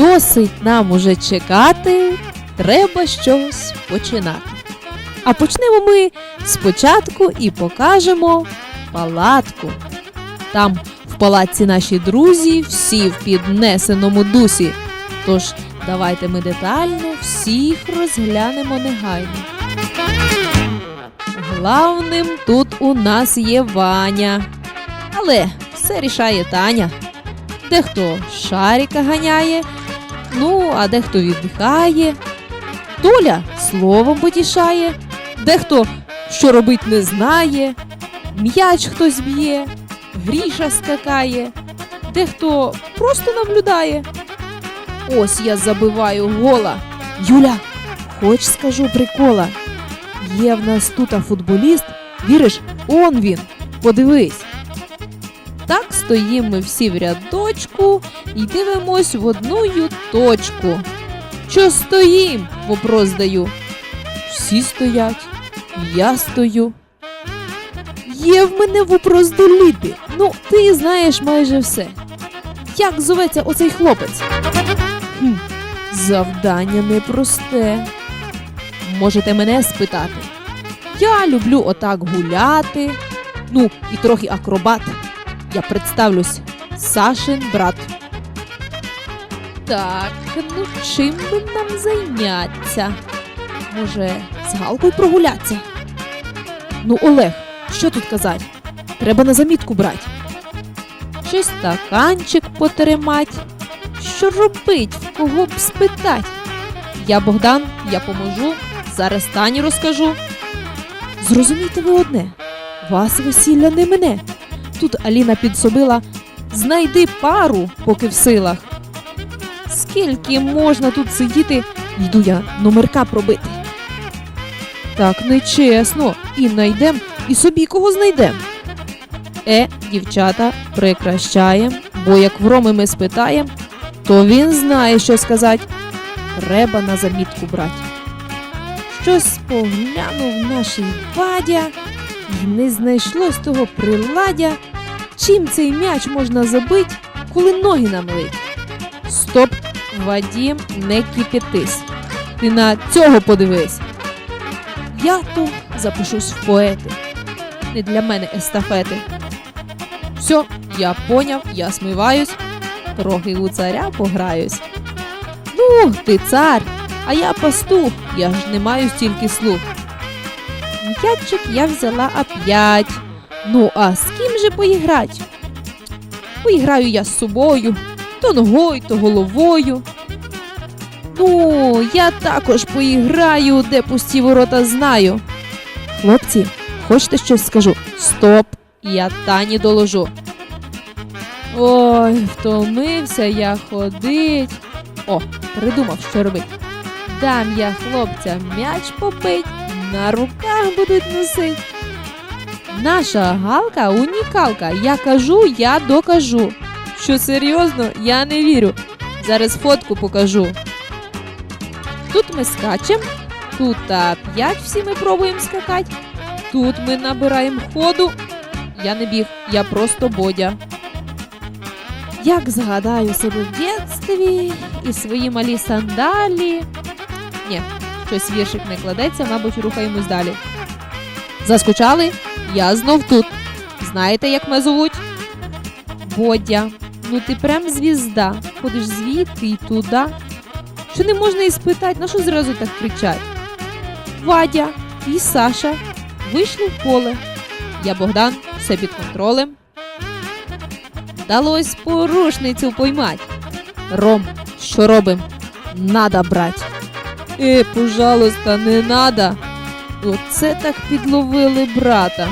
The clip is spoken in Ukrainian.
Досить нам уже чекати, треба щось починати. А почнемо ми спочатку і покажемо палатку. Там в палатці наші друзі, всі в піднесеному дусі. Тож давайте ми детально всіх розглянемо негайно. Главним тут у нас є Ваня. Але все рішає Таня. Дехто шарика ганяє, ну, а дехто віддихає. Толя словом потішає, дехто що робить не знає, м'яч хтось б'є, гріша скакає, дехто просто наблюдає. Ось я забиваю гола. Юля, хоч скажу прикола. Є в нас тут футболіст, віриш, он він. Подивись. Так стоїмо ми всі в рядочку і дивимось в одну точку. Що стоїм? Вопрос даю. Всі стоять, я стою. Є в мене вопрос до Ліди. Ну, ти знаєш майже все. Як зоветься оцей хлопець? Хм, завдання непросте. Можете мене спитати. Я люблю отак гуляти. Ну, і трохи акробат. Я представлюсь Сашин брат. Так, ну чим би нам зайняться? Може, з Галкою прогулятися? Ну, Олег, що тут казати? Треба на замітку брати. Чи стаканчик потримать? Що робить, в кого б спитать? Я Богдан, я поможу, зараз Тані розкажу. Зрозумійте ви одне, вас весілля не мене. Тут Аліна підсобила знайди пару, поки в силах. Скільки можна тут сидіти, йду я номерка пробити. Так нечесно. І найдем, і собі кого знайдем. Е, дівчата, прекращаєм, бо як в Роми ми спитаєм, то він знає, що сказати. Треба на замітку брати. Щось поглянув наш Вадя, і не знайшлось того приладдя, чим цей м'яч можна забити, коли ноги намлить. Стоп, Вадім, не кипятись. Ти на цього подивись. Я то запишусь в поети. Не для мене естафети. Все, я поняв, я смиваюсь, трохи у царя пограюсь. Ну, ти цар, а я пастух, я ж не маю стільки слух. М'ячик я взяла оп'ять. Ну, а ким же поіграть? Поіграю я з собою, то ногою, то головою. Ну, я також поіграю, де пусті ворота знаю. Хлопці, хочете щось скажу? Стоп, я Тані доложу. Ой, втомився я ходить. О, придумав, що робить. Дам я хлопцям м'яч попить, на руках будуть носить. Наша галка унікалка. Я кажу, я докажу. Що серйозно, я не вірю. Зараз фотку покажу. Тут ми скачемо, тут а, п'ять всі ми пробуємо скакати. Тут ми набираємо ходу. Я не біг, я просто бодя. Як згадаю себе в дитинстві і свої малі сандалі. Ні, щось віршик не кладеться, мабуть, рухаємось далі. Заскучали? Я знов тут. Знаєте, як мене зовуть? Бодя. Ну ти прям звізда. Ходиш звідти і туди. Що не можна і спитати, на що зразу так кричать? Вадя і Саша вийшли в поле. Я Богдан, все під контролем. Вдалось порушницю поймать. Ром, що робим? Надо брать. Е, пожалуйста, не надо. Оце так підловили брата.